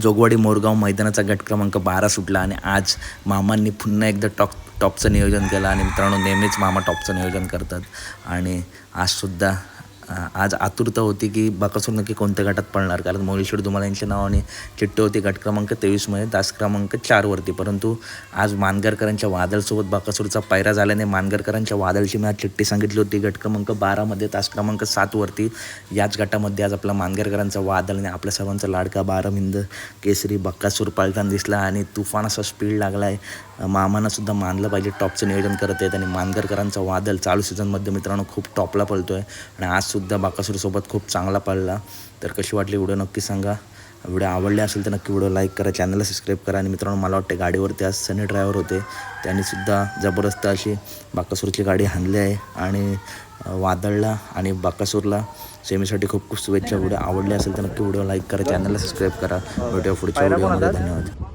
जोगवाडी मोरगाव मैदानाचा गट क्रमांक बारा सुटला आणि आज मामांनी पुन्हा एकदा टॉप टॉपचं नियोजन केलं. आणि मित्रांनो नेहमीच मामा टॉपचं नियोजन करतात. आणि आजसुद्धा आज आतुरता होती की बाकासूर नक्की कोणत्या गटात पडणार कारण मोरेश्वर दुमाला यांच्या नावाने चिट्टी होती गट क्रमांक तेवीसमध्ये तास क्रमांक चारवरती. परंतु आज मानगरकरांच्या वादळसोबत बाकासूरचा पायरा झाल्याने मानगरकरांच्या वादळची मी आज चिठ्ठी सांगितली होती. गट क्रमांक बारामध्ये तास क्रमांक सातवरती. याच गटामध्ये आज आपला मानगरकरांचा वादळ आणि आपल्या सर्वांचा लाडका बारामिंद केसरी बक्कासूर पाळताना दिसला आणि तुफान असा स्पीड लागला आहे मामानंसुद्धा मानलं पाहिजे. टॉपचं नियोजन करत आहेत आणि मानगरकरांचा वादळ चालू सीझनमध्ये मित्रांनो खूप टॉपला पळतो आहे आणि आजसुद्धा सुद्धा बाकासूरसोबत खूप चांगला पडला. तर कशी वाटली व्हिडिओ नक्की सांगा. व्हिडिओ आवडले असेल तर नक्की व्हिडिओ लाईक करा चॅनलला सबस्क्राईब करा आणि मित्रांनो मला वाटते गाडीवरती आज सनी ड्रायव्हर होते. त्यांनीसुद्धा जबरदस्त अशी बाकासूरची गाडी हाणली आहे आणि वादळला आणि बाकासूरला सेमीसाठी खूप खूप शुभेच्छा. व्हिडिओ आवडले असेल तर नक्की व्हिडिओ लाईक करा चॅनलला सबस्क्राईब करा. व्हिडिओ पुढच्या व्हिडिओमध्ये. धन्यवाद.